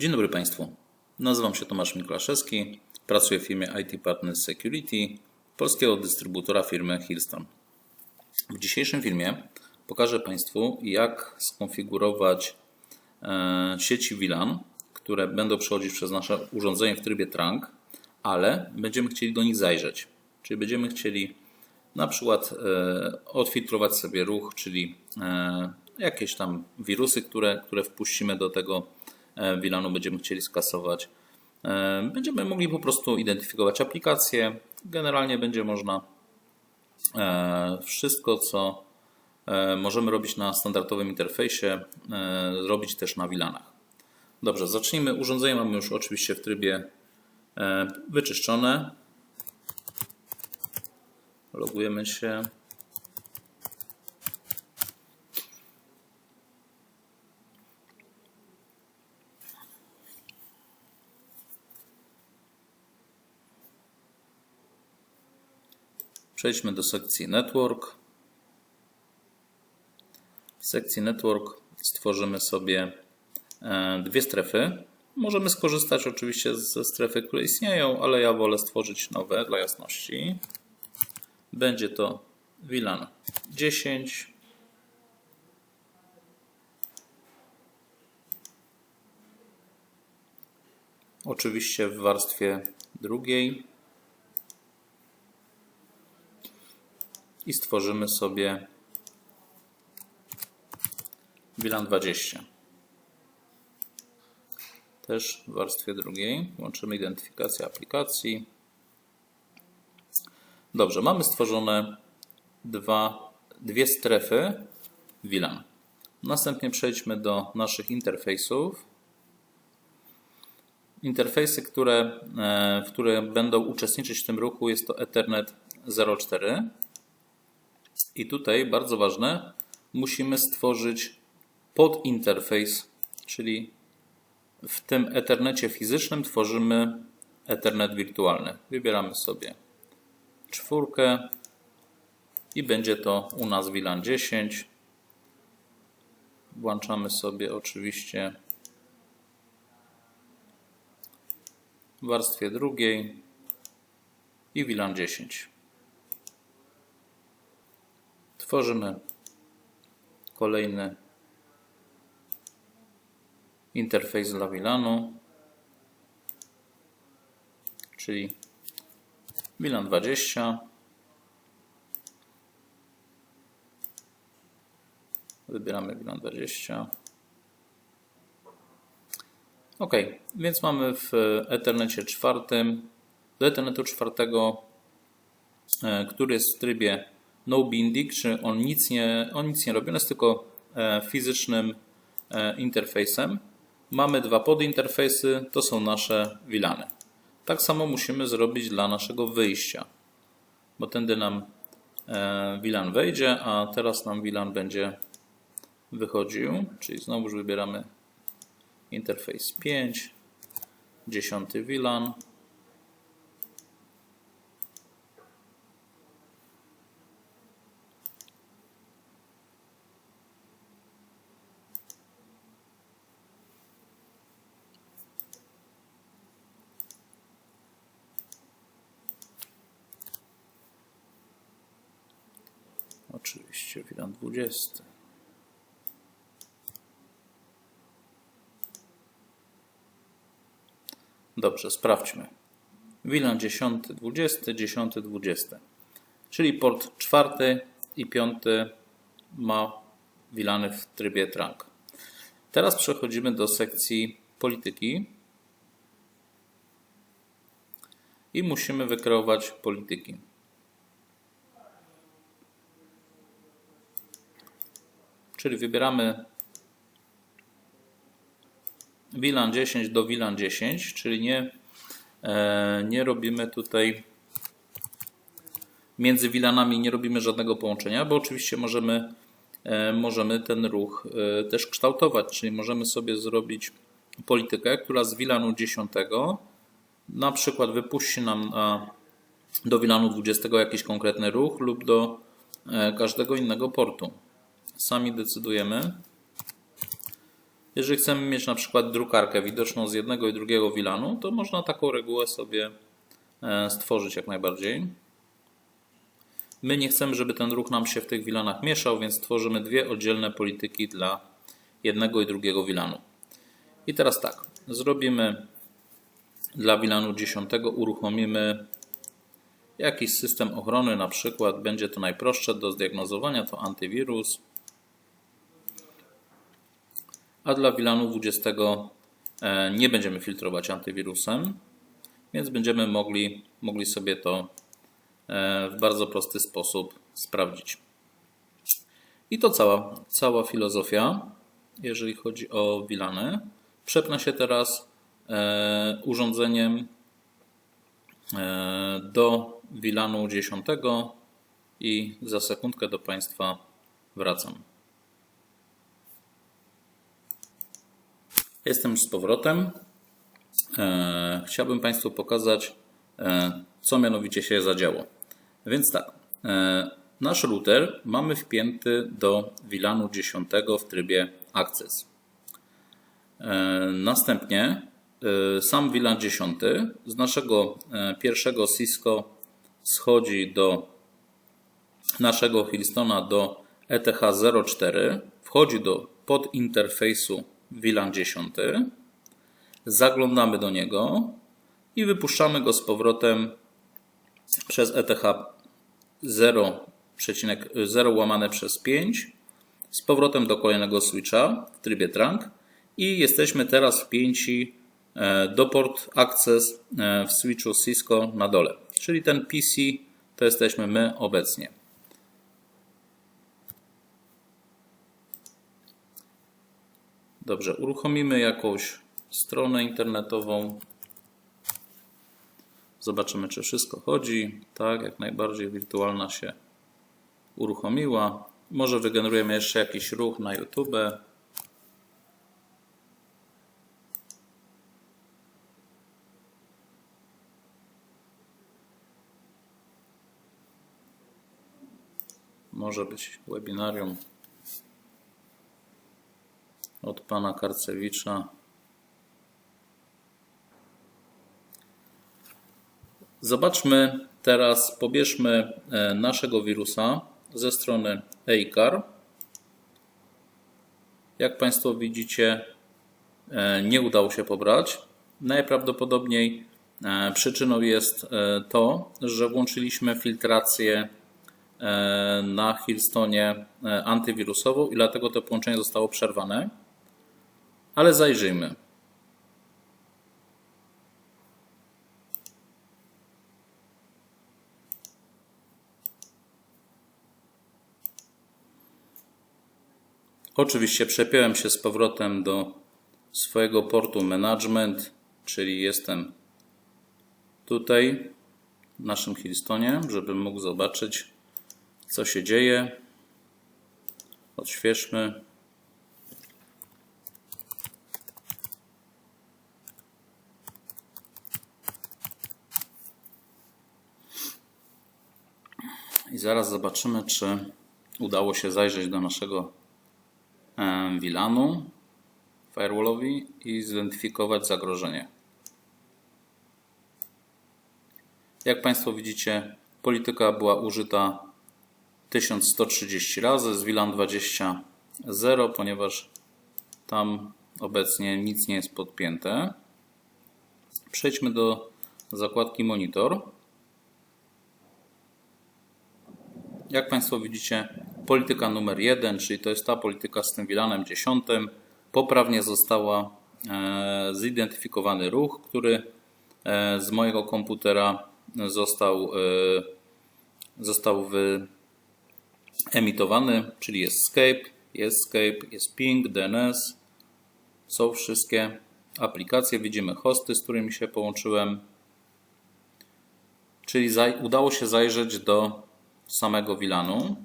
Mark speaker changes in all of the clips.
Speaker 1: Dzień dobry Państwu. Nazywam się Tomasz Miklaszewski. Pracuję w firmie IT Partners Security, polskiego dystrybutora firmy Hillstone. W dzisiejszym filmie pokażę Państwu, jak skonfigurować e, sieci VLAN, które będą przechodzić przez nasze urządzenie w trybie trunk, ale będziemy chcieli do nich zajrzeć. Czyli będziemy chcieli na przykład e, odfiltrować sobie ruch, czyli e, jakieś tam wirusy, które, które wpuścimy do tego VLANu, będziemy chcieli skasować. Będziemy mogli po prostu identyfikować aplikacje. Generalnie będzie można wszystko, co możemy robić na standardowym interfejsie, robić też na VLANach. Dobrze, zacznijmy. Urządzenie mamy już oczywiście w trybie wyczyszczone. Logujemy się. Przejdźmy do sekcji Network. W sekcji Network stworzymy sobie dwie strefy. Możemy skorzystać oczywiście ze strefy, które istnieją, ale ja wolę stworzyć nowe dla jasności. Będzie to VLAN 10. Oczywiście w warstwie drugiej. I stworzymy sobie VLAN 20. Też w warstwie drugiej. Łączymy identyfikację aplikacji. Dobrze, mamy stworzone dwa, dwie strefy VLAN. Następnie przejdźmy do naszych interfejsów. Interfejsy, które, w które będą uczestniczyć w tym ruchu jest to Ethernet 04. I tutaj bardzo ważne, musimy stworzyć podinterfejs, czyli w tym Ethernecie fizycznym tworzymy Ethernet wirtualny. Wybieramy sobie czwórkę i będzie to u nas VLAN 10. Włączamy sobie oczywiście w warstwie drugiej i VLAN 10. Tworzymy kolejny interfejs dla VLANu, czyli VLAN 20. Wybieramy VLAN 20. OK, więc mamy w Ethernecie czwartym, do Ethernetu czwartego, który jest w trybie no binding, czyli on nic nie, on nic nie robi, on jest tylko fizycznym interfejsem. Mamy dwa podinterfejsy, to są nasze VLANy. Tak samo musimy zrobić dla naszego wyjścia, bo tędy nam VLAN wejdzie, a teraz nam VLAN będzie wychodził, czyli znowu wybieramy interfejs 5, 10 VLAN. VLAN 20. Dobrze, sprawdźmy. VLAN 10, 20, 10, 20. Czyli port czwarty i piąty ma VLAny w trybie trunk. Teraz przechodzimy do sekcji polityki i musimy wykreować polityki. Czyli wybieramy VLAN 10 do VLAN 10, czyli nie, nie robimy tutaj między VLANami nie robimy żadnego połączenia, bo oczywiście możemy, możemy ten ruch też kształtować, czyli możemy sobie zrobić politykę, która z VLANu 10 na przykład wypuści nam na, do VLANu 20 jakiś konkretny ruch lub do każdego innego portu sami decydujemy. Jeżeli chcemy mieć na przykład drukarkę widoczną z jednego i drugiego VLANu, to można taką regułę sobie e, stworzyć jak najbardziej. My nie chcemy, żeby ten druk nam się w tych VLANach mieszał, więc tworzymy dwie oddzielne polityki dla jednego i drugiego VLANu. I teraz tak, zrobimy dla VLANu 10 uruchomimy jakiś system ochrony, na przykład będzie to najprostsze do zdiagnozowania, to antywirus. A dla VLANu 20 e, nie będziemy filtrować antywirusem, więc będziemy mogli, mogli sobie to e, w bardzo prosty sposób sprawdzić. I to cała, cała filozofia, jeżeli chodzi o VLANy. Przepnę się teraz e, urządzeniem do Wilanu 10 i za sekundkę do Państwa wracam. Jestem z powrotem. E, chciałbym Państwu pokazać, e, co mianowicie się zadziało. Więc tak, e, nasz router mamy wpięty do Wilanu 10 w trybie Access. Następnie sam VLAN 10 z naszego pierwszego Cisco schodzi do naszego Hillstona do ETH04, wchodzi do podinterfejsu VLAN 10, zaglądamy do niego i wypuszczamy go z powrotem przez ETH 0,0 łamane przez 5 z powrotem do kolejnego switcha w trybie trunk i jesteśmy teraz wpięci e, do port access e, w switchu Cisco na dole. Czyli ten PC to jesteśmy my obecnie. Dobrze, uruchomimy jakąś stronę internetową. Zobaczymy, czy wszystko chodzi. Tak, jak najbardziej wirtualna się uruchomiła. Może wygenerujemy jeszcze jakiś ruch na YouTube. Może być webinarium od pana Karcewicza. Zobaczmy teraz, pobierzmy e, naszego wirusa ze strony EICAR. Jak Państwo widzicie, e, nie udało się pobrać. Najprawdopodobniej e, przyczyną jest to, że włączyliśmy filtrację na Hillstonie antywirusową i dlatego to połączenie zostało przerwane. Ale zajrzyjmy. Oczywiście przepiąłem się z powrotem do swojego portu management, czyli jestem tutaj w naszym Hillstonie, żebym mógł zobaczyć co się dzieje. Odświeżmy. I zaraz zobaczymy, czy udało się zajrzeć do naszego VLANu firewallowi i zidentyfikować zagrożenie. Jak Państwo widzicie, polityka była użyta 1130 razy, z VLAN 20 0, ponieważ tam obecnie nic nie jest podpięte. Przejdźmy do zakładki monitor. Jak Państwo widzicie, polityka numer 1, czyli to jest ta polityka z tym VLANem 10, poprawnie została e, zidentyfikowany ruch, który e, z mojego komputera został, e, został wy emitowany, czyli jest Escape, jest Escape, jest Ping, DNS. Są wszystkie aplikacje. Widzimy hosty, z którymi się połączyłem. Czyli udało się zajrzeć do samego VLANu.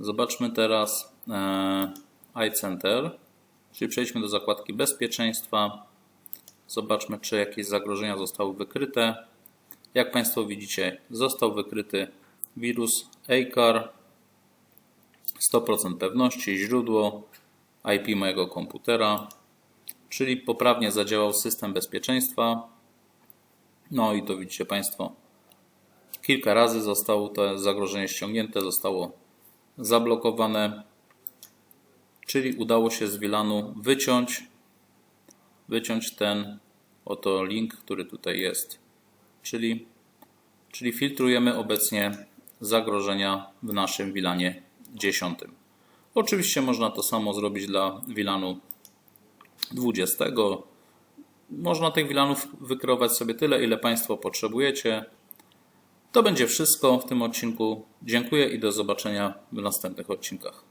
Speaker 1: Zobaczmy teraz e, iCenter, czyli przejdźmy do zakładki bezpieczeństwa. Zobaczmy, czy jakieś zagrożenia zostały wykryte. Jak Państwo widzicie, został wykryty wirus ACAR 100% pewności, źródło IP mojego komputera, czyli poprawnie zadziałał system bezpieczeństwa. No i to widzicie Państwo, kilka razy zostało to zagrożenie ściągnięte, zostało zablokowane, czyli udało się z VLANu wyciąć, wyciąć ten oto link, który tutaj jest, czyli, czyli filtrujemy obecnie zagrożenia w naszym VLANie 10. Oczywiście można to samo zrobić dla VLANu 20. Można tych VLANów wykreować sobie tyle, ile Państwo potrzebujecie. To będzie wszystko w tym odcinku. Dziękuję i do zobaczenia w następnych odcinkach.